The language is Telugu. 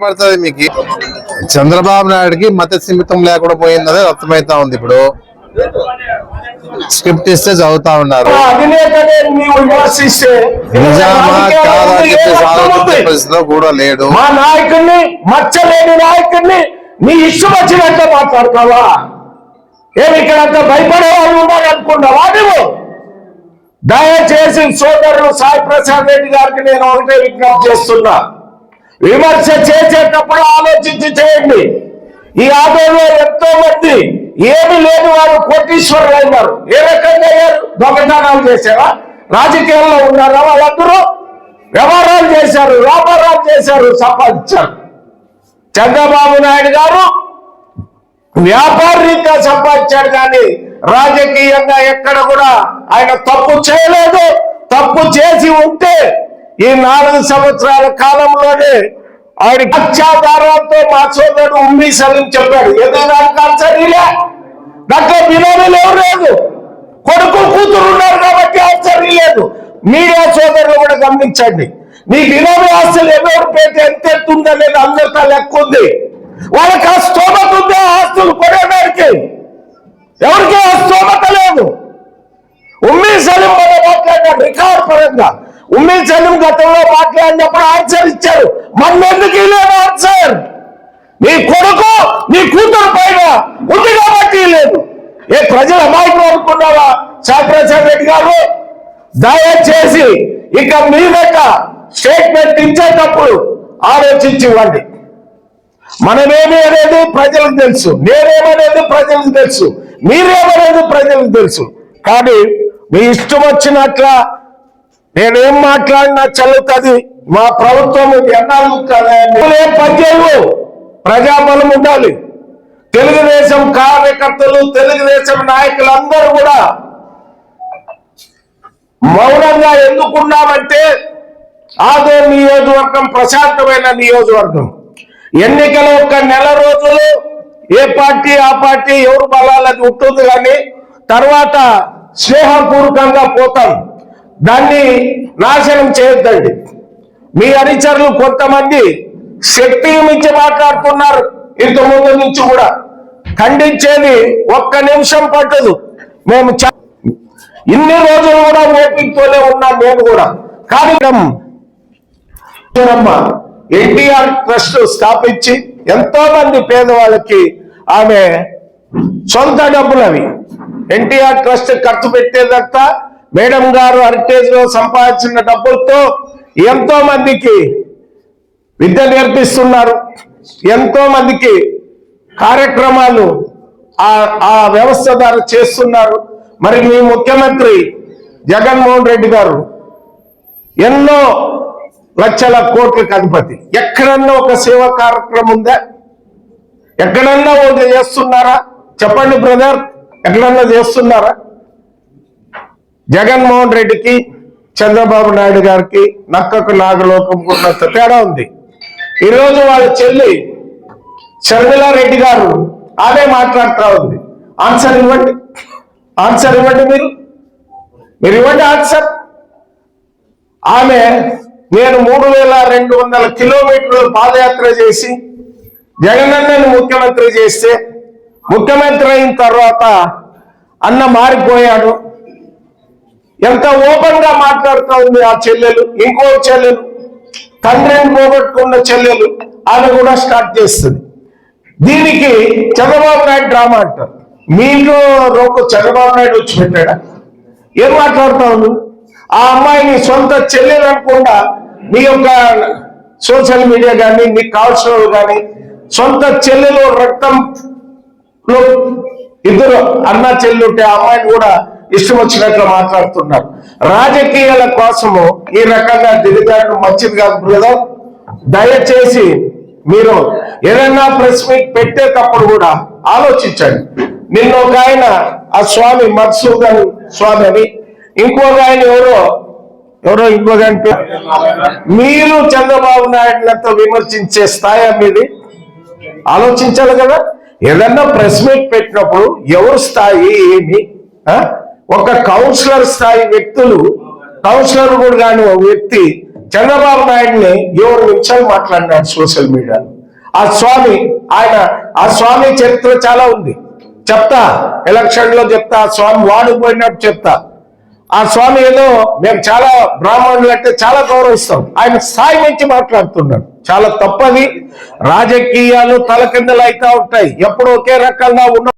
పడుతుంది మీకు? చంద్రబాబు నాయుడుకి మత సీమితం లేకుండా పోయిందని అర్థమైతా ఉంది ఇప్పుడు. స్క్రిప్ట్ ఇస్తే చదువుతా ఉన్నారు. పరిస్థితిలో కూడా లేడు. మా నాయకుడిని మచ్చలేని నాయకుడిని నీ ఇష్టం వచ్చినట్టు మాట్లాడతావా? ఏమి ఇక్కడంతా భయపడే వాళ్ళు ఉన్నారు అనుకున్నావా నువ్వు? దయచేసి సోదరుడు సాయి ప్రసాద్ రెడ్డి గారికి నేను ఒకటే విజ్ఞప్తి చేస్తున్నా. విమర్శ చేసేటప్పుడు ఆలోచించి చేయండి. ఈ ఆటోలో ఎంతో మంది ఏమి లేని వారు కోటీశ్వరులు అయినారు ఏ రకంగా అయ్యారు? దొంగతనాలు చేశారా? రాజకీయాల్లో ఉన్నారా? వాళ్ళందరూ వ్యవహారాలు చేశారు వ్యాపారాలు చేశారు సంపాదించారు. చంద్రబాబు నాయుడు గారు వ్యాపార సంపాదించాడు కానీ రాజకీయంగా ఎక్కడ కూడా ఆయన తప్పు చేయలేదు. తప్పు చేసి ఉంటే ఈ నాలుగు సంవత్సరాల కాలంలోనే ఆడి పశ్చాధారంతో మా సోదరుడు ఉమ్మి సలీం చెప్పాడు ఏదైనా ఆశ్చర్యలే దాంట్లో బినామీలు ఎవరు లేదు. కొడుకు కూతురు ఉన్నారు కాబట్టి ఆశ్చర్యం లేదు. మీడియా సోదరులు కూడా గమనించండి. నీ బినామీ ఆస్తులు ఎవరు పేట ఎంత ఎత్తుందనేది అందరితో లెక్క ఉంది. వాళ్ళకి ఆ స్తోమత ఉంది ఆస్తులు కొనేదానికి ఎవరికి ఆ స్తోమత లేదు. ఉమ్మీ సలీం మన మాట్లాడినాడు రికార్డ్ పరంగా. ఉమ్మీ సలీం గతంలో మాట్లాడినప్పుడు ఆన్సర్ ఇచ్చారు. మన్నెందుకు ఇవ్వలేదు ఆన్సర్? నీ కొడుకు నీ కూతురు పైన ఉంది కాబట్టి లేదు ఏ ప్రజలు అమాయకులు అనుకున్నారా? సాయిప్రసాద్ రెడ్డి గారు? దయచేసి ఇక మీదట స్టేట్మెంట్ ఇచ్చేటప్పుడు ఆలోచించి ఇవ్వండి. మనమేమి అనేది ప్రజలకు తెలుసు. నేనేమనేది ప్రజలకు తెలుసు. మీరేమనేది ప్రజలకు తెలుసు. కానీ మీ ఇష్టం వచ్చినట్ల నేనేం మాట్లాడినా చల్లుతుంది. మా ప్రభుత్వం ఎన్నాళ్ళు ఏం పనిచేయవు ప్రజాబలం ఉండాలి. తెలుగుదేశం కార్యకర్తలు తెలుగుదేశం నాయకులందరూ కూడా మౌనంగా ఎందుకున్నామంటే ఆదో నియోజకవర్గం ప్రశాంతమైన నియోజకవర్గం. ఎన్నికల ఒక నెల రోజులు ఏ పార్టీ ఆ పార్టీ ఎవరు బలాలని ఉంటుంది కానీ తర్వాత స్నేహపూర్వకంగా పోతాం. దాన్ని నాశనం చేయొద్దండి. మీ అనుచరులు కొంతమంది శక్తి మించి మాట్లాడుతున్నారు ఇంత ముందు నుంచి కూడా. ఖండించేది ఒక్క నిమిషం పట్టదు. మేము చ- ఇన్ని రోజులు కూడా ఓపికతోనే ఉన్నాం మేము కూడా. కానీ ఎన్టీఆర్ ట్రస్ట్ స్థాపించి ఎంతో మంది పేదవాళ్ళకి ఆమె సొంత డబ్బులు అవి ఎన్టీఆర్ ట్రస్ట్ ఖర్చు పెట్టేదంతా మేడం గారు హెరిటేజ్లో సంపాదించిన డబ్బులతో ఎంతో మందికి విద్య నేర్పిస్తున్నారు. ఎంతో మందికి కార్యక్రమాలు ఆ ఆ వ్యవస్థ ద్వారా చేస్తున్నారు. మరి మీ ముఖ్యమంత్రి జగన్మోహన్ రెడ్డి గారు ఎన్నో లక్షల కోట్లకు అధిపతి. ఎక్కడన్నా ఒక సేవా కార్యక్రమం ఉందా? ఎక్కడన్నా ఒక చేస్తున్నారా? చెప్పండి బ్రదర్ ఎక్కడన్నా చేస్తున్నారా? జగన్మోహన్ రెడ్డికి చంద్రబాబు నాయుడు గారికి నక్కకు నాగలోకం ఉన్నంత తేడా ఉంది. ఈరోజు వాళ్ళ చెల్లి షర్మిలా రెడ్డి గారు అదే మాట్లాడుతూ ఉంది. ఆన్సర్ ఇవ్వండి. ఆన్సర్ ఇవ్వండి మీరు. మీరు ఇవ్వండి ఆన్సర్ ఆమె నేను మూడు వేల రెండు వందల కిలోమీటర్లు పాదయాత్ర చేసి జగనన్నను ముఖ్యమంత్రి చేస్తే ముఖ్యమంత్రి అయిన తర్వాత అన్న మారిపోయాడు. ఎంత ఓపెన్గా మాట్లాడుతూ ఉంది ఆ చెల్లెలు ఇంకో చెల్లెలు తండ్రిని పోగొట్టుకున్న చెల్లెలు ఆమె కూడా స్టార్ట్ చేస్తుంది. దీనికి చంద్రబాబు నాయుడు డ్రామా అంటారు. మీ ఇంట్లో రోకు చంద్రబాబు నాయుడు వచ్చి పెట్టాడా? ఏం మాట్లాడుతావు ఆ అమ్మాయిని సొంత చెల్లెలు అనుకుండా నీ యొక్క సోషల్ మీడియా కానీ మీకు కావాల్సిన వాళ్ళు కానీ సొంత చెల్లెలు రక్తం లో ఇద్దరు అన్న చెల్లెలు ఉంటే ఆ అమ్మాయిని కూడా ఇష్టం వచ్చినట్లు మాట్లాడుతున్నారు. రాజకీయాల కోసము ఈ రకంగా దిగజాడడం మంచిది కాదు బ్రదర్. దయచేసి మీరు ఏదైనా ప్రెస్ మీట్ పెట్టేటప్పుడు కూడా ఆలోచించండి. నిన్న ఒక ఆయన ఆ స్వామి మధుసూదన్ స్వామి అని ఇంకొక ఆయన ఎవరో ఎవరో ఇంకొక ఆయన మీరు చంద్రబాబు నాయుడులతో విమర్శించే స్థాయి మీది. ఆలోచించాలి కదా. ఏదన్నా ప్రెస్ మీట్ పెట్టినప్పుడు ఎవరు స్థాయి ఏమి? ఆ? ఒక కౌన్సిలర్ స్థాయి వ్యక్తులు కౌన్సిలర్ కూడా కాని ఒక వ్యక్తి చంద్రబాబు నాయుడిని ఏడు నిమిషాలు మాట్లాడినాడు సోషల్ మీడియాలో ఆ స్వామి ఆయన ఆ స్వామి చరిత్ర చాలా ఉంది. చెప్తా ఎలక్షన్లో చెప్తా ఆ స్వామి వాడిపోయినట్టు చెప్తా. ఆ స్వామి ఏదో మేము చాలా బ్రాహ్మణులు అంటే చాలా గౌరవిస్తాం. ఆయన స్థాయి నుంచి మాట్లాడుతున్నాడు. చాలా తప్పది. రాజకీయాలు తలకిందలు అవుతా ఉంటాయి. ఎప్పుడు ఒకే రకంగా ఉన్న